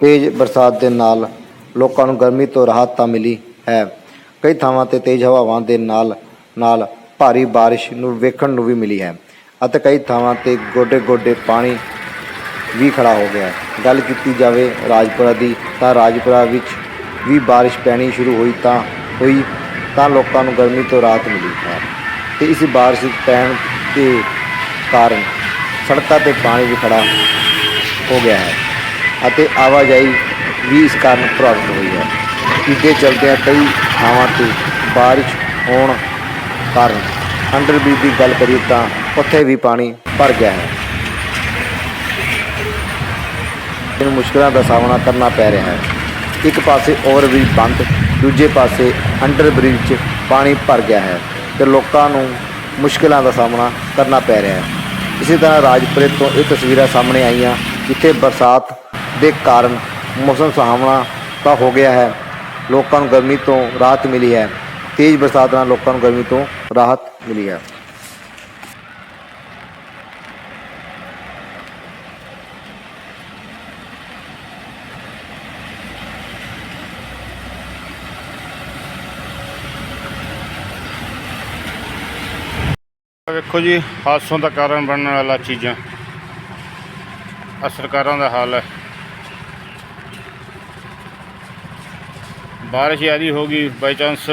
ਤੇਜ਼ ਬਰਸਾਤ ਦੇ ਨਾਲ ਲੋਕਾਂ ਨੂੰ ਗਰਮੀ ਤੋਂ ਰਾਹਤ ਤਾਂ ਮਿਲੀ ਹੈ। ਕਈ ਥਾਵਾਂ ਤੇ ਤੇਜ਼ ਹਵਾਵਾਂ ਦੇ ਨਾਲ ਨਾਲ ਭਾਰੀ ਬਾਰਿਸ਼ ਨੂੰ ਵੇਖਣ ਨੂੰ ਵੀ ਮਿਲੀ ਹੈ ਅਤੇ ਕਈ ਥਾਵਾਂ ਤੇ ਗੋਡੇ-ਗੋਡੇ ਪਾਣੀ ਵੀ ਖੜਾ ਹੋ ਗਿਆ ਗੱਲ ਕੀਤੀ ਜਾਵੇ ਰਾਜਪੁਰਾ ਦੀ ਤਾਂ ਰਾਜਪੁਰਾ ਵਿੱਚ ਵੀ ਬਾਰਿਸ਼ ਪੈਣੀ ਸ਼ੁਰੂ ਹੋਈ ਤਾਂ ਹੋਈ ਤਾਂ ਲੋਕਾਂ ਨੂੰ ਗਰਮੀ ਤੋਂ ਰਾਹਤ ਮਿਲੀ ਹੈ। ਤੇ ਇਸ ਬਾਰਿਸ਼ ਪੈਣ ਦੇ ਕਾਰਨ ਸੜਕਾਂ ਤੇ ਪਾਣੀ ਵੀ ਖੜਾ ਹੋ ਗਿਆ ਹੈ। ਅਤੇ ਆਵਾਜਾਈ ਵੀ ਇਸ ਕਾਰਨ ਪ੍ਰਭਾਵਿਤ ਹੋਈ ਹੈ। ਇਸਦੇ ਚਲਦਿਆਂ ਕਈ ਥਾਵਾਂ ਤੇ ਬਾਰਿਸ਼ ਹੋਣ ਕਾਰਨ ਅੰਡਰਬ੍ਰਿਜ ਦੀ ਗੱਲ ਕਰੀਏ ਤਾਂ ਉੱਥੇ ਵੀ ਪਾਣੀ ਭਰ ਗਿਆ ਹੈ। ਇਹਨਾਂ ਮੁਸ਼ਕਲਾਂ ਦਾ ਸਾਹਮਣਾ ਕਰਨਾ ਪੈ ਰਿਹਾ ਹੈ। ਇੱਕ ਪਾਸੇ ਓਵਰਬ੍ਰਿਜ ਬੰਦ, ਦੂਜੇ ਪਾਸੇ ਅੰਡਰਬ੍ਰਿਜ 'ਚ ਪਾਣੀ ਭਰ ਗਿਆ ਹੈ ਤੇ ਲੋਕਾਂ ਨੂੰ ਮੁਸ਼ਕਲਾਂ ਦਾ ਸਾਹਮਣਾ ਕਰਨਾ ਪੈ ਰਿਹਾ ਹੈ। ਇਸੇ ਤਰ੍ਹਾਂ ਰਾਜਪੁਰੇ ਤੋਂ ਇਹ ਤਸਵੀਰਾਂ ਸਾਹਮਣੇ ਆਈਆਂ ਜਿੱਥੇ ਬਰਸਾਤ ਦੇ ਕਾਰਨ ਮੌਸਮ ਸੁਹਾਵਣਾ ਤਾਂ ਹੋ ਗਿਆ ਹੈ। ਲੋਕਾਂ ਨੂੰ ਗਰਮੀ ਤੋਂ ਰਾਹਤ ਮਿਲੀ ਹੈ। ਤੇਜ਼ ਬਰਸਾਤ ਨਾਲ ਲੋਕਾਂ ਨੂੰ ਗਰਮੀ ਤੋਂ ਰਾਹਤ ਮਿਲੀ ਹੈ। ਵੇਖੋ ਜੀ ਹਾਦਸੋਂ ਦਾ ਕਾਰਨ ਬਣਨ ਵਾਲਾ ਚੀਜ਼ਾਂ। ਆ ਸਰਕਾਰਾਂ ਦਾ ਹਾਲ ਹੈ। ਬਾਰਿਸ਼ ਆਦੀ ਹੋ ਗਈ ਬਾਈ ਚਾਂਸ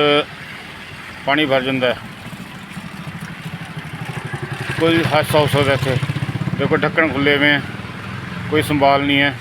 ਪਾਣੀ ਭਰ ਜਾਂਦਾ ਹੈ। ਕੋਈ ਹਾਦਸਾ ਹੋ ਸਕਦਾ ਇੱਥੇ। ਦੇਖੋ, ਢੱਕਣ ਖੁੱਲੇ ਹੋਏ ਹੈ ਕੋਈ ਸੰਭਾਲ ਨਹੀਂ ਹੈ।